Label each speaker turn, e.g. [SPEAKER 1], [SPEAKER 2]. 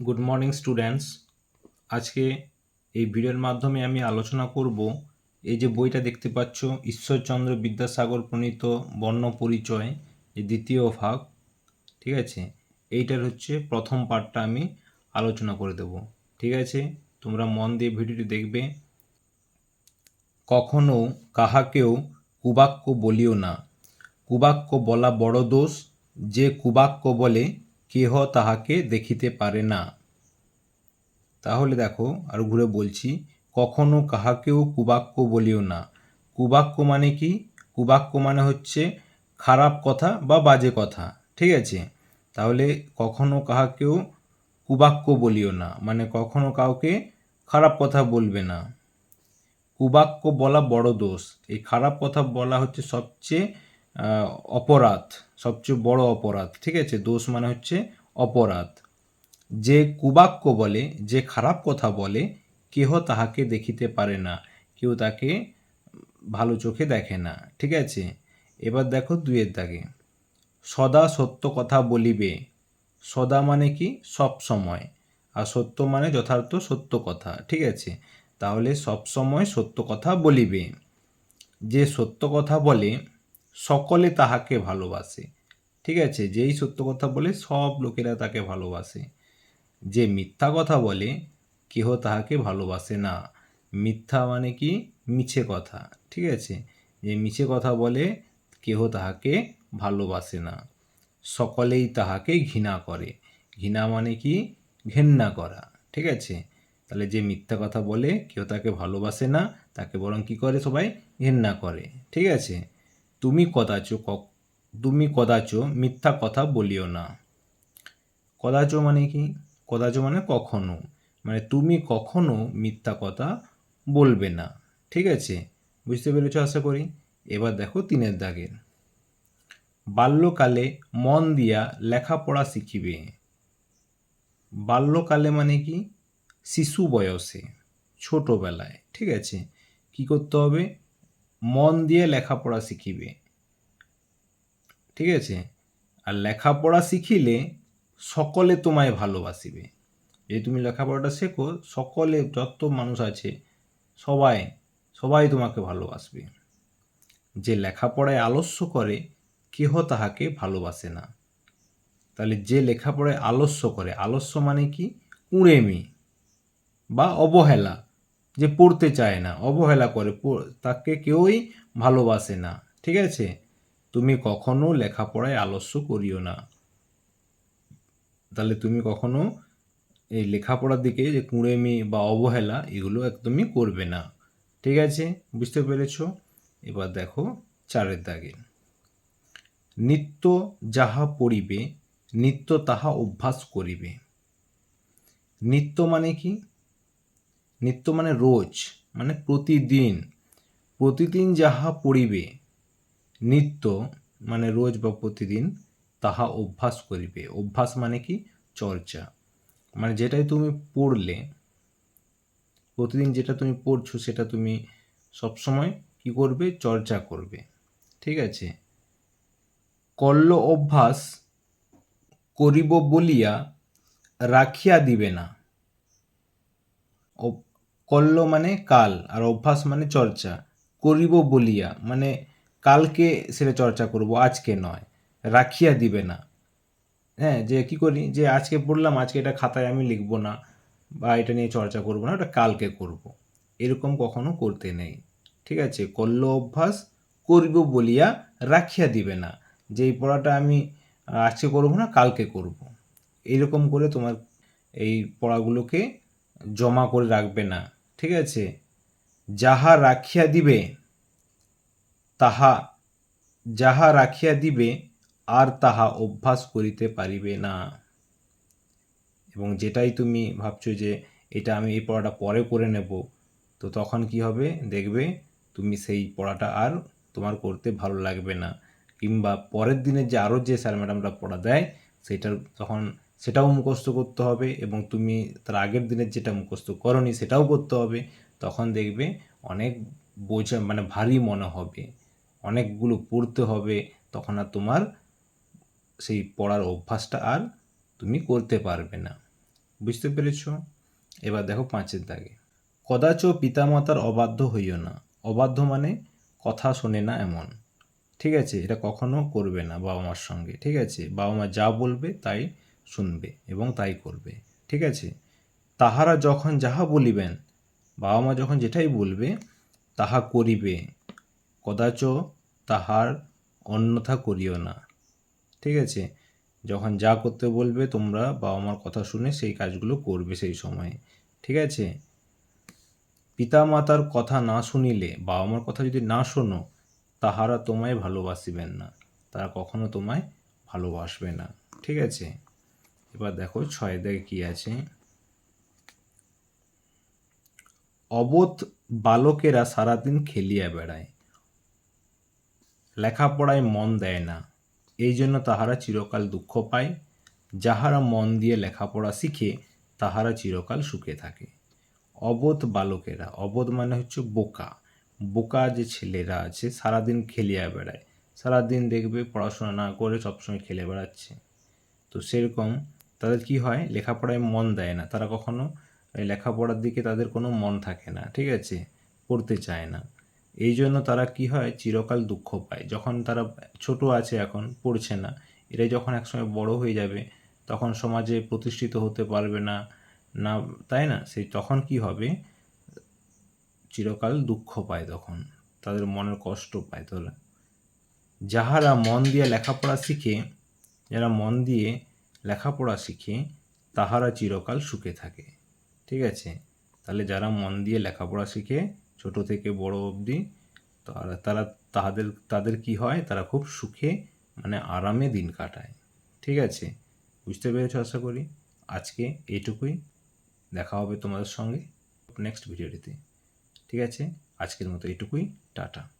[SPEAKER 1] Good morning students আজকে এই ভিডিওর মাধ্যমে আমি আলোচনা করব এই যে বইটা দেখতে পাচ্ছ, ঈশ্বরচন্দ্র বিদ্যাসাগর প্রণীত বর্ণ পরিচয় এই দ্বিতীয় ভাগ, ঠিক আছে? এইটার হচ্ছে প্রথম পার্টটা আমি আলোচনা করে দেব, ঠিক আছে? তোমরা মন দিয়ে ভিডিওটি দেখবে। কখনো কাহাকেও কুবাক্য বলিও না। কুবাক্য বলা বড় দোষ, যে কুবাক্য বলে কেহ তাহাকে দেখিতে পারে না। তাহলে দেখো, আর ঘুরে বলছি, কখনো কাহাকেও কুবাক্য বলিও না। কুবাক্য মানে কি? কুবাক্য মানে হচ্ছে খারাপ কথা বা বাজে কথা, ঠিক আছে? তাহলে কখনো কাহাকেও কুবাক্য বলিও না মানে কখনো কাউকে খারাপ কথা বলবে না। কুবাক্য বলা বড় দোষ। এই খারাপ কথা বলা হচ্ছে সবচেয়ে অপরাধ, সবচেয়ে বড় অপরাধ, ঠিক আছে? দোষ মানে হচ্ছে অপরাধ। যে কুবাক্য বলে, যে খারাপ কথা বলে, কেহ তাহাকে দেখিতে পারে না কেউ তাকে ভালো চোখে দেখে না, ঠিক আছে? এবার দেখো দুয়ের দাগে। সদা সত্য কথা বলিবে। সদা মানে কি? সব সময়। আর সত্য মানে যথার্থ সত্য কথা, ঠিক আছে? তাহলে সব সময় সত্য কথা বলিবে। যে সত্য কথা বলে সকলে তাহাকে ভালোবাসে। ঠিক আছে? যেই সত্য কথা বলে, সব লোকেরা তাকে ভালোবাসে। যে মিথ্যা কথা বলে, কেহ তাহাকে ভালোবাসে না। মিথ্যা মানে কি? মিছে কথা। ঠিক আছে? যে মিছে কথা বলে, কেহ তাহাকে ভালোবাসে না। সকলেই তাহাকে ঘৃণা করে। ঘৃণা মানে কি? ঘেন্না করা। ঠিক আছে? তাহলে যে মিথ্যা কথা বলে কেউ তাকে ভালোবাসে না, তাকে বরং কি করে সবাই? ঘেন্না করে। ঠিক আছে? তুমি কদাচ তুমি কদাচ মিথ্যা কথা বলিও না। কদাচ মানে কি? কদাচ মানে কখনো। মানে তুমি কখনো মিথ্যা কথা বলবে না। ঠিক আছে? বুঝতে পেরেছ আশা করি? এবার দেখো তিনের দাগের বাল্যকালে মন দিয়া লেখাপড়া শিখিবে। বাল্যকালে মানে কি? শিশু বয়সে, ছোটোবেলায়। ঠিক আছে? কি করতে হবে? মন দিয়ে লেখাপড়া শিখিবে। ঠিক আছে? আর লেখাপড়া শিখিলে সকলে তোমায় ভালোবাসিবে। যদি তুমি লেখাপড়াটা শেখো, সকলে যত মানুষ আছে, সবাই সবাই তোমাকে ভালোবাসবে। যে লেখাপড়ায় আলস্য করে, কেহ তাহাকে ভালোবাসে না। তাহলে যে লেখাপড়ায় আলস্য করে, আলস্য মানে কি? কুঁড়েমি বা অবহেলা। যে পড়তে চায় না, অবহেলা করে তাকে কেউই ভালোবাসে না, ঠিক আছে? তুমি কখনো লেখাপড়ায় আলস্য করিও না। তাহলে তুমি কখনো এই লেখাপড়ার দিকে যে কুঁড়েমি বা অবহেলা, এগুলো একদমই করবে না, ঠিক আছে? বুঝতে পেরেছ? এবার দেখো চারের দাগে। নিত্য যাহা পড়িবে, নিত্য তাহা অভ্যাস করিবে। নিত্য মানে কি? নিত্য মানে রোজ মানে প্রতিদিন। প্রতিদিন যাহা পড়িবে, নিত্য মানে রোজ বা প্রতিদিন তাহা অভ্যাস করিবে। অভ্যাস মানে কি? চর্চা। মানে যেটাই তুমি পড়লে, প্রতিদিন যেটা তুমি পড়ছো সেটা তুমি সবসময় কি করবে? চর্চা করবে। ঠিক আছে? কল্ল অভ্যাস করিব বলিয়া রাখিয়া দিবে না। কল্ল মানে কাল, আর অভ্যাস মানে চর্চা। করিব বলিয়া মানে কালকে সেটা চর্চা করব, আজকে নয়। রাখিয়া দিবে না। হ্যাঁ যে কি করি, যে আজকে পড়লাম, আজকে এটা খাতায় আমি লিখব না, বা এটা নিয়ে চর্চা করব না, ওটা কালকে করব। এরকম কখনো করতে নেই। ঠিক আছে কল্ল অভ্যাস, করিব বলিয়া রাখিয়া দিবে না। যে এই পড়াটা আমি আজকে করব না, কালকে করব। এইরকম করে তোমার এই পড়াগুলোকে জমা করে রাখবে না, ঠিক আছে? যাহা রাখিয়া দিবে, তাহা, যাহা রাখিয়া দিবে, আর তাহা অভ্যাস করিতে পারিবে না। এবং যেটাই তুমি ভাবছ যে, এটা আমি এই পড়াটা পরে করে নেব, তো তখন কি হবে? দেখবে তুমি সেই পড়াটা আর তোমার করতে ভালো লাগবে না। কিংবা পরের দিনের যে আরও যে স্যার ম্যাডামরা পড়া দেয়, সেটার তখন সেটাও মুখস্থ করতে হবে এবং তুমি তার আগের দিনের যেটা মুখস্থ করনি সেটাও করতে হবে, তখন দেখবে অনেক বোঝা মানে ভারী মনে হবে, অনেকগুলো পড়তে হবে, তখন আর তোমার সেই পড়ার অভ্যাসটা আর তুমি করতে পারবে না। বুঝতে পেরেছ? এবার দেখো পাঁচের দাগে। কদাচ পিতামাতার অবাধ্য হইও না। অবাধ্য মানে কথা শোনে না এমন। ঠিক আছে? এটা কখনো করবে না বাবা মার সঙ্গে। ঠিক আছে? বাবা মা যা বলবে তাই শুনবে এবং তাই করবে, ঠিক আছে? তাহারা যখন যাহা বলিবেন, বাবা মা যখন যেটাই বলবে, তাহা করিবে। কদাচ তাহার অন্যথা করিও না, ঠিক আছে? যখন যা করতে বলবে, তোমরা বাবা মার কথা শুনে সেই কাজগুলো করবে সেই সময়ে, ঠিক আছে? পিতা মাতার কথা না শুনিলে, বাবা মার কথা যদি না শোনো, তাহারা তোমায় ভালোবাসিবেন না। তারা কখনো তোমায় ভালোবাসবে না, ঠিক আছে? এবার দেখো ছয় দেখে কি আছে? অবোধ বালকেরা সারাদিন খেলিয়া বেড়ায়। লেখাপড়ায় মন দেয় না। এই জন্য তাহারা চিরকাল দুঃখ পায়। যাহারা মন দিয়ে লেখাপড়া শিখে, তাহারা চিরকাল সুখে থাকে। অবোধ বালকেরা, অবোধ মানে হচ্ছে বোকা। বোকা যে ছেলেরা আছে, সারাদিন খেলিয়া বেড়ায়। সারাদিন দেখবে পড়াশোনা না করে সবসময় খেলে বেড়াচ্ছে। তো সেরকম তাদের কি হয়? লেখাপড়ায় মন দেয় না। তারা কখনো এই লেখাপড়ার দিকে তাদের কোনো মন থাকে না, ঠিক আছে? পড়তে চায় না। এই জন্য তারা কি হয়? চিরকাল দুঃখ পায়। যখন তারা ছোট আছে এখন, পড়ছে না। এরাই যখন একসময় বড় হয়ে যাবে, তখন সমাজে প্রতিষ্ঠিত হতে পারবে না। না, তাই না? সেই তখন কি হবে? চিরকাল দুঃখ পায় তখন। তাদের মনের কষ্ট পায় তাহলে যাহারা মন দিয়ে লেখাপড়া শিখে, যারা মন দিয়ে লেখাপড়া শিখে তাহারা চিরকাল সুখে থাকে। ঠিক আছে? তাহলে যারা মন দিয়ে লেখাপড়া শিখে, ছোট থেকে বড় অবধি তারা তারা তাদের তাদের কি হয়? তারা খুব সুখে মানে আরামে দিন কাটায়। ঠিক আছে? বুঝতে পেরেছ আশা করি? আজকে এইটুকুই। দেখা হবে তোমাদের সঙ্গে নেক্সট ভিডিওটিতে ঠিক আছে? আজকের মতো এইটুকুই। টাটা।